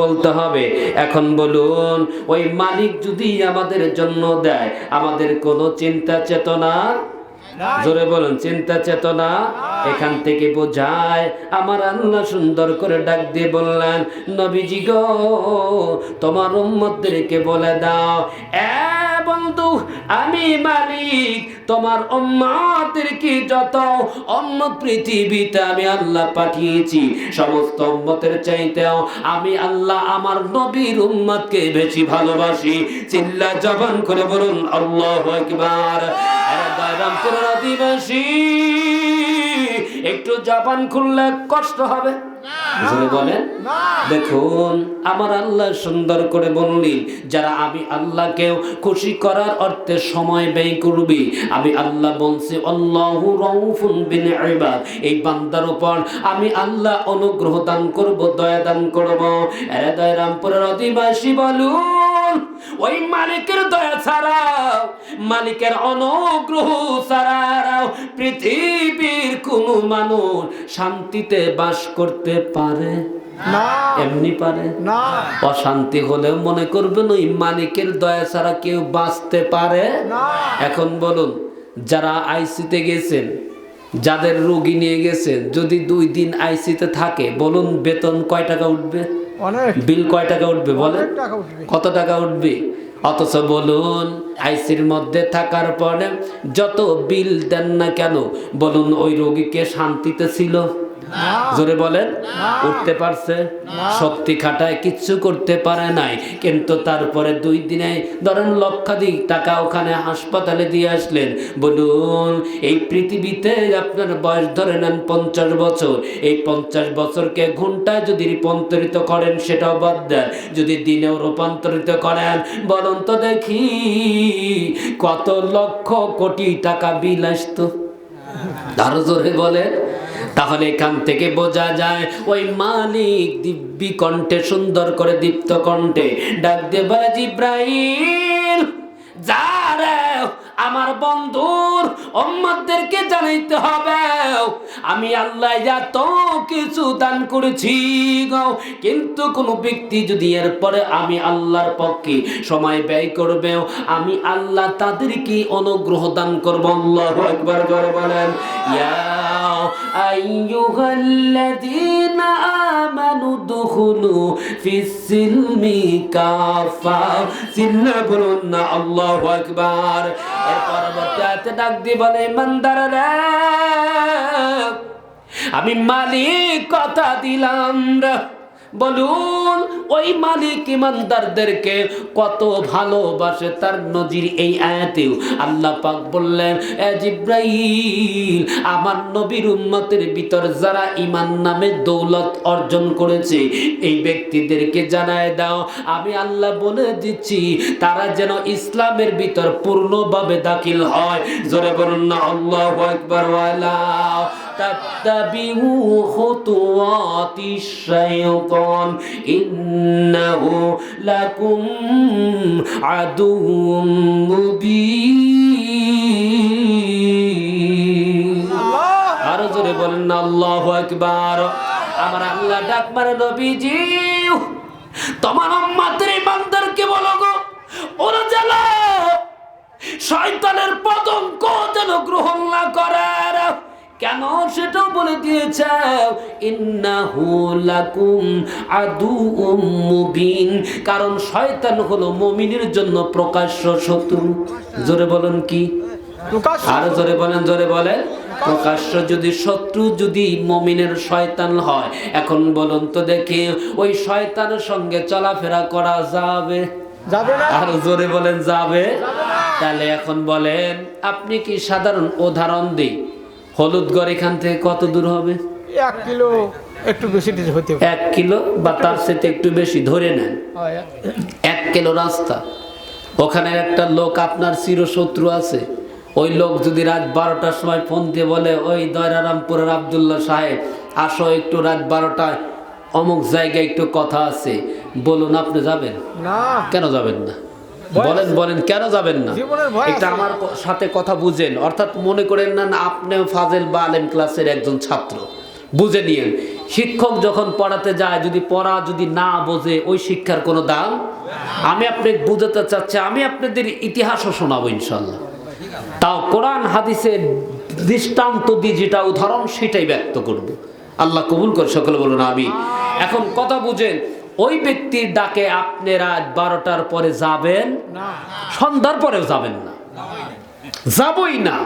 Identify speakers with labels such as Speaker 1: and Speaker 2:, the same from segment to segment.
Speaker 1: বলতে হবে। এখন বলুন ওই মালিক যদি আমাদের জন্য দেয় আমাদের কোনো চিন্তা চেতনা? জোরে বলুন চিন্তা চেতনা? এখান থেকে বোঝায় আমার আল্লাহ সুন্দর করে ডাক দিয়ে বললেন নবীজি গো তোমার উম্মতদেরকে বলে দাও এ বন্ধু, আমি মালিক। তোমার উম্মতদেরকে যত অন্য পৃথিবীতে আমি আল্লাহ পাঠিয়েছি, সমস্ত উম্মতের চাইতেও আমি আল্লাহ আমার নবীর উম্মতকে বেশি ভালোবাসি। চিল্লা জবান করে বলুন, আল্লাহ রামপুরের আদিবাসী, একটু জাপান খুললে কষ্ট হবে। বলেন? দেখুন আমার আল্লাহ সুন্দর করে বললি যারা আমি আল্লাহকেও খুশি করার অর্থে সময় ব্যয় করবি আমি আল্লাহ বলছি আল্লাহু রউফুন বিন ইবাদ এই বান্দার উপর আমি আল্লাহ অনুগ্রহ দান করব দয়া দান করব। এরা দয় রামপুরের অধিবাসী বলুন। ওই মালিকের দয়া ছাড়াও মালিকের অনুগ্রহ ছাড়াও পৃথিবীর কোন মানুষ শান্তিতে বাস করতে পারে। এমনি পারে।
Speaker 2: না।
Speaker 1: অশান্তি হলেও মনে করবেন ওই মালিকের দয়া ছাড়া কেউ বাঁচতে পারে। এখন বলুন যারা আইসিতে গেছেন যাদের রোগী নিয়ে গেছেন যদি দুই দিন আইসিতে থাকে বলুন বেতন কয় টাকা উঠবে? বিল কয় টাকা উঠবে বলেন? কত টাকা উঠবে? অথচ বলুন আইসির মধ্যে থাকার পরে যত বিল দেন না কেন বলুন ওই রোগীকে শান্তিতে ছিল? জোরে বলেন উঠতে পারছে শক্তি খাটায় কিচ্ছু করতে পারে নাই। কিন্তু তারপরে দুই দিনে ধরেন লক্ষাধিক টাকা ওখানে হাসপাতালে দিয়ে আসলেন। বলুন এই পৃথিবীতে আপনার বয়স ধরে নেন পঞ্চাশ বছর। এই পঞ্চাশ বছরকে ঘন্টায় যদি রূপান্তরিত করেন সেটাও বাদ দেন। যদি দিনেও রূপান্তরিত করেন বলুন তো দেখি কত লক্ষ কোটি টাকা বিল আসতো আরও জোরে বলেন তাহলে এখান থেকে বোঝা যায়, ওই মালিক দিব্যি কণ্ঠে, সুন্দর করে দীপ্ত কণ্ঠে ডাক দিয়ে বলে, জিব্রাইল আমার বন্ধুর উম্মতদেরকে জানাইতে হবে। আমি আল্লাহ এত কিছু দান করেছি গো, কিন্তু কোনো ব্যক্তি যদি এরপরে আমি আল্লাহর পক্ষে সময় ব্যয় করবে আমি আল্লাহ তাদেরকে অনুগ্রহ দান করব। আল্লাহ একবার করে বলেন। ইয়া আইয়ুহাল্লাযীনা الذين آمنوا ادخلوا في السلم كافة বলুন না, আল্লাহু এর আমি মালিক, কথা দিলাম রে। বলুন, ওই মালিক ইমানদারদেরকে কত ভালোবাসে তার নজির এই আয়াতেও। আল্লাহ পাক বললেন জিব্রাইল, আমার নবীর উম্মতের ভিতর যারা ইমান নামে দৌলত অর্জন করেছে, এই ব্যক্তিদেরকে জানায় দাও। আমি আল্লাহ বলে দিচ্ছি, তারা যেন ইসলামের ভিতর পূর্ণভাবে দাখিল হয়। জোরে বলুন না, আল্লাহু ওয়ালা تتبعوا خطوات الشيطان إنه لكم عدو مبين আরো জোরে বলেন না আল্লাহু আকবার আমার আল্লাহ ডাক মারে নবীজি তোমার উম্মতের কেন সেটাও বলে দিয়েছে ইন্নাহু লাকুম আদুউম মুবিন। কারণ শয়তান হলো মুমিনের জন্য প্রকাশ্য শত্রু। জোরে বলেন কি? আরও জোরে বলেন জোরে বলেন প্রকাশ্য যদি শত্রু যদি মমিনের শয়তান হয় এখন বলুন তো দেখি ওই শয়তানের সঙ্গে চলাফেরা করা যাবে?
Speaker 2: যাবে না।
Speaker 1: আরও জোরে বলেন যাবে? তাহলে এখন বলেন আপনি কি সাধারণ উদাহরণ দিই? হলুদগড় এখান থেকে কত দূর হবে?
Speaker 2: এক কিলো একটু বেশি হতে
Speaker 1: এক কিলো বা তার সাথে একটু বেশি ধরে নেন। এক কিলো রাস্তা। ওখানে একটা লোক আপনার চিরশত্রু আছে। ওই লোক যদি রাত বারোটার সময় ফোন দিয়ে বলে ওই দয়রারামপুরের আবদুল্লাহ সাহেব আসো একটু রাত বারোটায়। অমুক জায়গায় একটু কথা আছে। বলুন আপনি যাবেন?
Speaker 2: না।
Speaker 1: কেন যাবেন না? বলেন বলেন কেন যাবেন না? এটা আমার সাথে কথা বুঝেন। অর্থাৎ মনে করেন না না আপনিও ফাজেল বা আলেম ক্লাসের একজন ছাত্র। বুঝে নিয়েন। শিক্ষক যখন পড়াতে যায় যদি পড়া যদি না বোঝে ওই শিক্ষার কোনো দাম? আমি আপনাকে বুঝাতে চাচ্ছি আমি আপনাদের ইতিহাসও শোনাবো ইনশাল্লাহ। তাও কোরআন হাদিসের দৃষ্টান্ত দিয়ে যেটা উদাহরণ সেটাই ব্যক্ত করব। আল্লাহ কবুল করে সকলে বলুন আমি এখন কথা বুঝেন ওই ব্যক্তির ডাকে আপনি রাত বারোটার পরে যাবেন? সন্ধ্যার পরেও যাবেন না। যাবই না।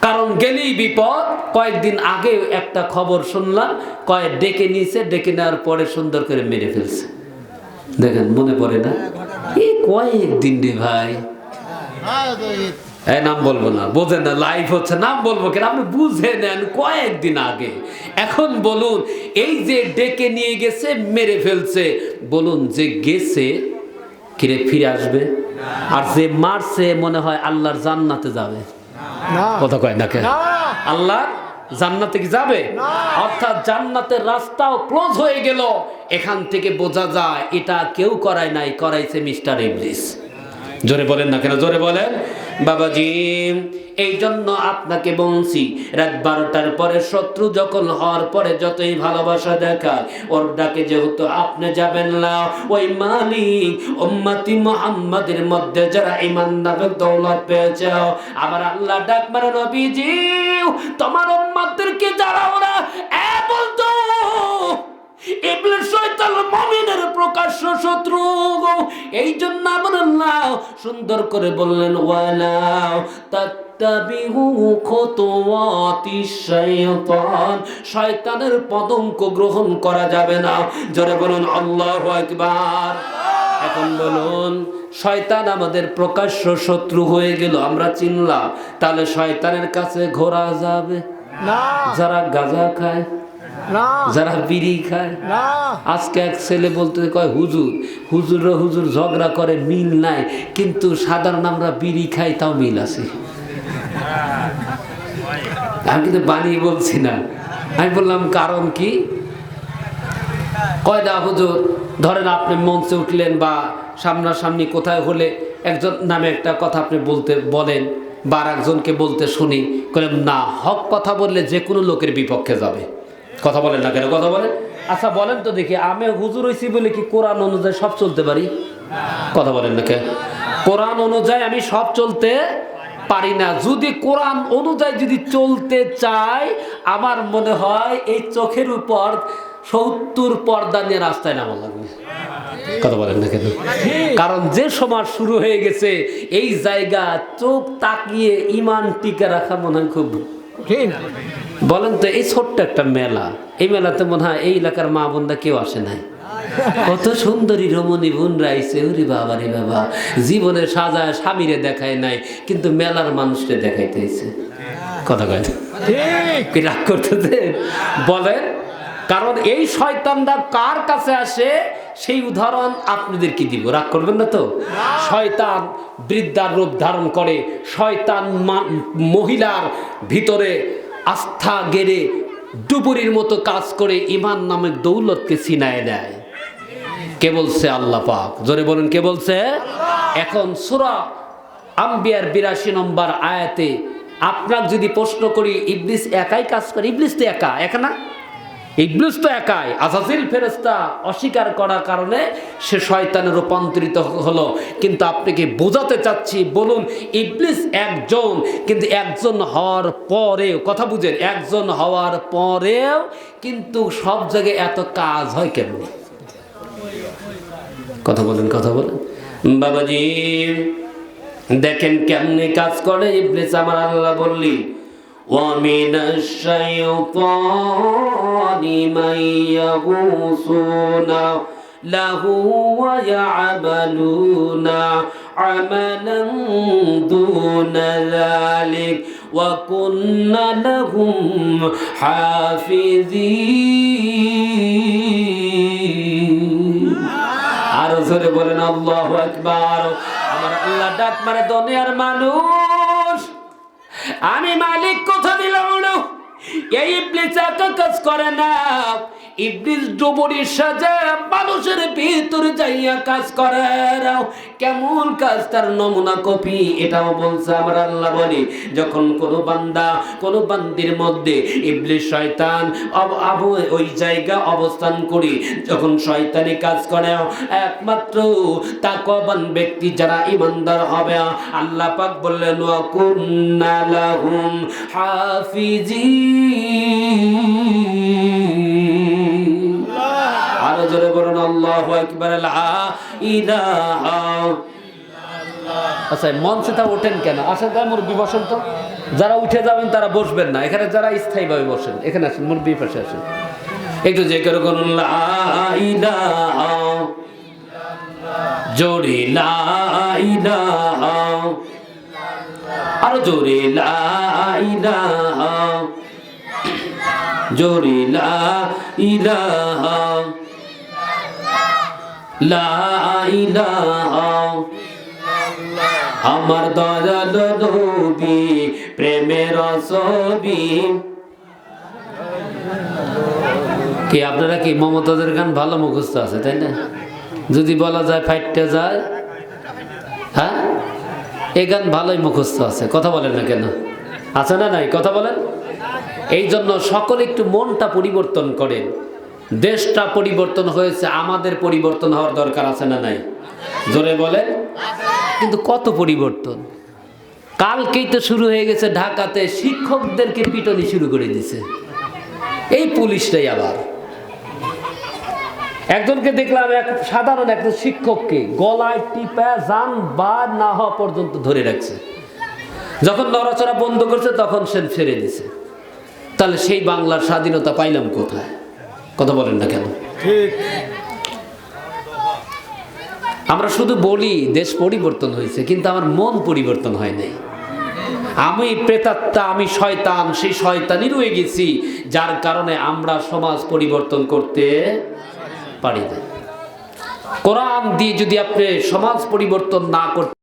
Speaker 1: কারণ গেলেই বিপদ। কয়েকদিন আগে একটা খবর শুনলাম কয়েক ডেকে নিয়েছে ডেকে নেওয়ার পরে সুন্দর করে মেরে ফেলছে। দেখেন মনে পড়ে না? এই কয়েকদিন রে ভাই। এই নাম বলব না বোঝেন না লাইভ হচ্ছে নাম বলব কেন? আপনি বুঝে নেন কয়েকদিন আগে। এখন বলুন এই যে ডেকে নিয়ে গেছে মেরে ফেলছে বলুন যে গেছে কিরে ফিরে আসবে? আর যে মারছে মনে হয় আল্লাহর জান্নাতে যাবে। কথা কয় না কেন? আল্লাহ জান্নাতে কি যাবে? অর্থাৎ জান্নাতের রাস্তাও ক্লোজ হয়ে গেল। এখান থেকে বোঝা যায় এটা কেউ করায় নাই করাইছে মিস্টার ইবলিস। জোরে বলেন না কেন? জোরে বলেন। বাবাজি এই জন্য আপনাকে বলছি, রাত বারোটার পরে শত্রু যখন হওয়ার পরে যতই ভালোবাসা দেখায়, ওর ডাকে যেহেতু আপনি যাবেন না, ওই মালিক ওম্মাতি মোহাম্মদের মধ্যে যারা ইমান নামে দৌলত পেয়েছে, আবার আল্লাহ ডাক মারে নবীজি, তোমার উম্মতদেরকে প্রকাশ্য শত্রু এই জন্য আমার আল্লাহ সুন্দর করে বললেন ওয়ালাও শাইতান। শয়তানের পদঙ্ক গ্রহণ করা যাবে না। জোরে বলুন আল্লাহ আকবার। এখন বলুন শয়তান আমাদের প্রকাশ্য শত্রু হয়ে গেল আমরা চিনলাম। তাহলে শয়তানের কাছে ঘোরা যাবে?
Speaker 2: না।
Speaker 1: যারা গাঁজা খায় যারা বিড়ি খায়। আজকে এক ছেলে বলতে কয় হুজুর হুজুর হুজুর ঝগড়া করে মিল নাই। কিন্তু সাধারণ আমরা বিড়ি খাই তাও মিল আছে। আমি কিন্তু বানিয়ে বলছি না। আমি বললাম কারণ কি? কয়দা হুজুর ধরেন আপনি মঞ্চে উঠলেন বা সামনাসামনি কোথায় হলে একজন নামে একটা কথা আপনি বলতে বলেন বা আর একজনকে বলতে শুনি। না হক কথা বললে যে কোনো লোকের বিপক্ষে যাবে। কথা বলেন না কেন কথা বলেন। আচ্ছা বলেন তো দেখি আমি হুজুর হয়েছি বলে কি কোরআন অনুযায়ী সব চলতে পারি? কথা বলেন না কেন কোরআন অনুযায়ী আমি সব চলতে পারি না। যদি কোরআন অনুযায়ী যদি চলতে চাই আমার মনে হয় এই চোখের উপর সত্তর পর্দা নিয়ে রাস্তায় নামা লাগবে। কথা বলেন না কেন। কারণ যে সমাজ শুরু হয়ে গেছে এই জায়গা চোখ তাকিয়ে ইমান টিকে রাখা মনে হয় খুব
Speaker 2: ঠিক
Speaker 1: বলেন তো এই ছোট্ট একটা মেলা। এই মেলাতে মনে হয় এই এলাকার মা বোনরা কেউ আসে নাই। কত সুন্দরী রমণী বোন রাইছে ওরে বাবা রে বাবা। জীবনে সাজায় স্বামীরে দেখায় নাই কিন্তু মেলার মানুষকে দেখাইতেছে কথা কয় কি রাগ করতেছে? বলেন কারণ এই শয়তানরা কার কাছে আসে? সেই উদাহরণ আপনাদের কি দিব? রাগ করবেন না তো? শয়তান বৃদ্ধার রূপ ধারণ করে শয়তান মহিলার ভিতরে আস্থা গেড়ে ডুবুরির মতো কাজ করে ইমান নামের দৌলতকে ছিনায় দেয়। কে বলছে আল্লাহ পাক? জোরে বলেন, কে বলছে? এখন সুরা আম্বিয়ার বিরাশি নম্বর আয়াতে আপনার যদি প্রশ্ন করি, ইবলিস একাই কাজ করে? ইবলিস তো একা একা না? ইবলিস তো একাই, আজাজিল ফেরেস্তা অস্বীকার করার কারণে সে শয়তানে রূপান্তরিত হলো। কিন্তু আপনাকে বোঝাতে চাচ্ছি? বলুন, ইবলিস একজন, কিন্তু একজন হওয়ার পরেও, কথা বুঝেন, একজন হওয়ার পরেও কিন্তু সব জায়গায় এত কাজ হয় কেন কথা বলেন কথা বলেন। বাবাজি, দেখেন কেমনে কাজ করে ইবলিস, আমার আল্লাহ বললি ومن الشيطان من يغوصون له ويعملون عملا دون ذلك وكنا لهم حافظين আরো জোরে বলেন আল্লাহ একবার আমার আল্লাহ ডাক মারে দুনিয়ার মানুষ আমি মালিক কথা দিলাম। এই প্লেচা তো কাজ করে না ইবলিস ডুবুরি সাজে মানুষের ভিতরে যাইয়া কাজ করে। কেমন কাজ তার নমুনা কপি, এটাও বলছে আমার আল্লাহ বলি। যখন কোনো বান্দা, কোনো বান্দির মধ্যে ইবলিস শয়তান আবু, ওই জায়গা অবস্থান করি, যখন শয়তানি কাজ করে, একমাত্র তাকওয়াবান ব্যক্তি যারা ইমানদার হবে, আল্লাহ পাক বললেন, ওয়া হাফিজিন। আকবার আচ্ছা মঞ্চে তা ওঠেন কেন? আসেন তাই মুরব্বী, বসেন তো। যারা উঠে যাবেন, তারা বসবেন না। এখানে যারা স্থায়ীভাবে বসেন, এখানে আসেন, মুরব্বী পাশে আসেন। একটু যে করে করুন জোরে আরও জোরে জোরে আমার দয়াল নবী, প্রেমের ছবি। কি আপনারা কি মমতাজের গান ভালো মুখস্থ আছে, তাই না? যদি বলা যায় ফাইটটা যায়। হ্যাঁ? এই গান ভালোই মুখস্থ আছে, কথা বলেন না কেন? আছে না নাই? কথা বলেন। এই জন্য সকলে একটু মনটা পরিবর্তন করেন। দেশটা পরিবর্তন হয়েছে, আমাদের পরিবর্তন হওয়ার দরকার আছে না নাই? জোরে বলেন। কিন্তু কত পরিবর্তন? কালকেই তো শুরু হয়ে গেছে ঢাকাতে, শিক্ষকদেরকে পিটনি শুরু করে দিছে। এই পুলিশটাই আবার। একজনকে দেখলাম, এক সাধারণ একটা শিক্ষককে গলায় টিপা যান বা না হওয়া পর্যন্ত ধরে রাখছে। যখন নড়াচড়া বন্ধ করছে, তখন সে ছেড়ে দিছে। তাহলে সেই বাংলার স্বাধীনতা পাইলাম কোথায়? কথা বলেন না কেন? আমরা শুধু বলি দেশ পরিবর্তন হয়েছে কিন্তু আমার মন পরিবর্তন হয় নাই। আমি প্রেতাত্মা আমি শয়তান সেই শয়তানই রয়ে গেছি যার কারণে আমরা সমাজ পরিবর্তন করতে পারি না কোরআন দিয়ে যদি আপনি সমাজ পরিবর্তন না করতে